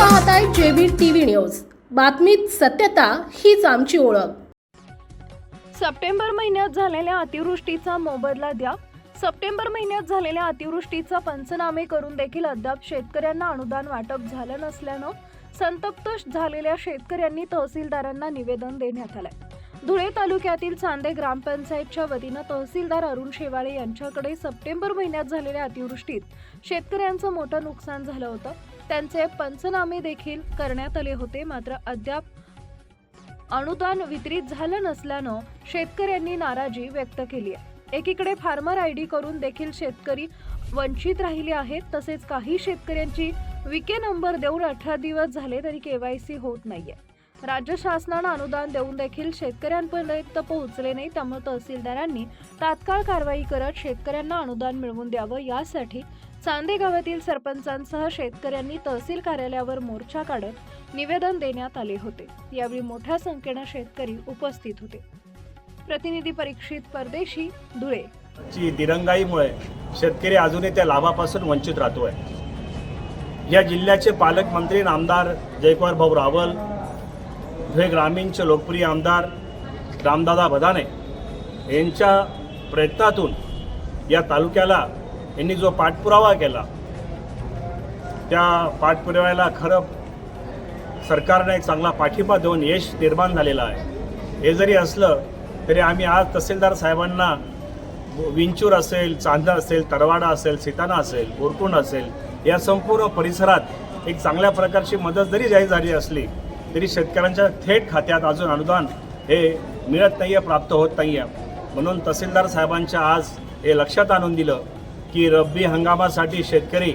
पाहताय JB TV news. बातमीत सत्यता हीच आमची ओळख. सप्टेंबर महिन्यात झालेल्या अतिवृष्टीचा मोबदला द्या. सप्टेंबर महिन्यात झालेल्या अतिवृष्टीचा पंचनामे करून देखील अद्याप शेतकऱ्यांना अनुदान वाटप झालं नसल्यानं संतप्त झालेल्या शेतकऱ्यांनी तहसीलदारांना निवेदन देण्यात आलंय. धुळे तालुक्यातील चांदे ग्रामपंचायतच्या वतीनं तहसीलदार अरुण शेवाळे यांच्याकडे सप्टेंबर महिन्यात झालेल्या अतिवृष्टीत शेतकऱ्यांचं मोठं नुकसान झालं होतं. त्यांचे पंचनामे देखील करण्यात आले होते. मात्र अद्याप अनुदान वितरित झालं नसल्यानं शेतकऱ्यांनी नाराजी व्यक्त केली आहे. एकीकडे फार्मर आय डी करून देखील शेतकरी वंचित राहिले आहेत. तसेच काही शेतकऱ्यांची विके नंबर देऊन अठरा दिवस झाले तरी केवायसी होत नाहीये. राज्य शासनानं अनुदान देऊन देखील शेतकऱ्यांपर्यंत पोहोचले नाही त्यामुळे तहसीलदारांनी तात्काळ कारवाई करत शेतकऱ्यांना अनुदान मिळवून द्यावं यासाठी चांदे गावातील सरपंचांसह शेतकऱ्यांनी तहसील कार्यालयावर मोर्चा काढत निवेदन देण्यात आले होते. यावेळी मोठ्या संख्येनं शेतकरी उपस्थित होते. प्रतिनिधी परीक्षित परदेशी धुळे. ची दिरंगाईमुळे शेतकरी अजूनही त्या लाभापासून वंचित राहतोय. या जिल्ह्याचे पालकमंत्री आणि आमदार जयकुमार भाऊ रावल धुळे ग्रामीणचे लोकप्रिय आमदार रामदादा भदाने यांच्या प्रयत्नातून या तालुक्याला यांनी जो पाठपुरावा केला त्या पाठपुराव्याला खरं सरकारने एक चांगला पाठिंबा देऊन यश निर्माण झालेलं आहे. हे जरी असलं तरी आम्ही आज तहसीलदार साहेबांना विंचूर असेल चांदा असेल तरवाडा असेल सिताना असेल गोरकुंड असेल या संपूर्ण परिसरात एक चांगल्या प्रकारची मदत जरी जाहीर झाली असली तरी शेतकऱ्यांच्या थेट खात्यात अजून अनुदान हे मिळत नाही आहे प्राप्त होत नाही आहे म्हणून तहसीलदार साहेबांच्या आज हे लक्षात आणून दिलं की रब्बी हंगामासाठी शेतकरी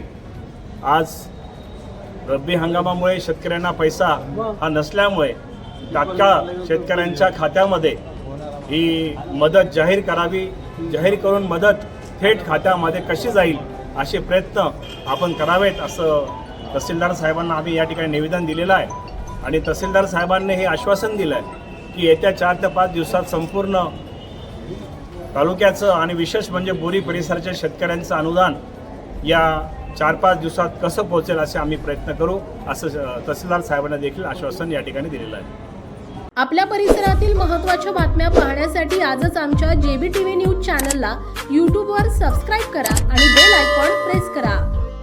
आज रब्बी हंगामामुळे शेतकऱ्यांना पैसा हा नसल्यामुळे तात्काळ शेतकऱ्यांच्या खात्यामध्ये ही मदत जाहीर करावी जाहीर करून मदत थेट खात्यामध्ये कशी जाईल असे प्रयत्न आपण करावेत असं तहसीलदार साहेबांना आम्ही या ठिकाणी निवेदन दिलेलं आहे. आणि तहसीलदार साहेबांनी हे आश्वासन दिलं आहे की येत्या चार ते पाच दिवसात संपूर्ण तालुक्याचं आणि विशेष म्हणजे बोरी परिसराच्या शेतकऱ्यांचं अनुदान या चार पाच दिवसात कसं पोहोचेल असे आम्ही प्रयत्न करू असं तहसीलदार साहेबांना देखील आश्वासन या ठिकाणी दिलेलं आहे. आपल्या परिसरातील महत्त्वाच्या बातम्या पाहण्यासाठी आजच आमच्या जेबी टीव्ही न्यूज चॅनलला यूट्यूबवर सबस्क्राईब करा आणि बेल आयकॉन प्रेस करा.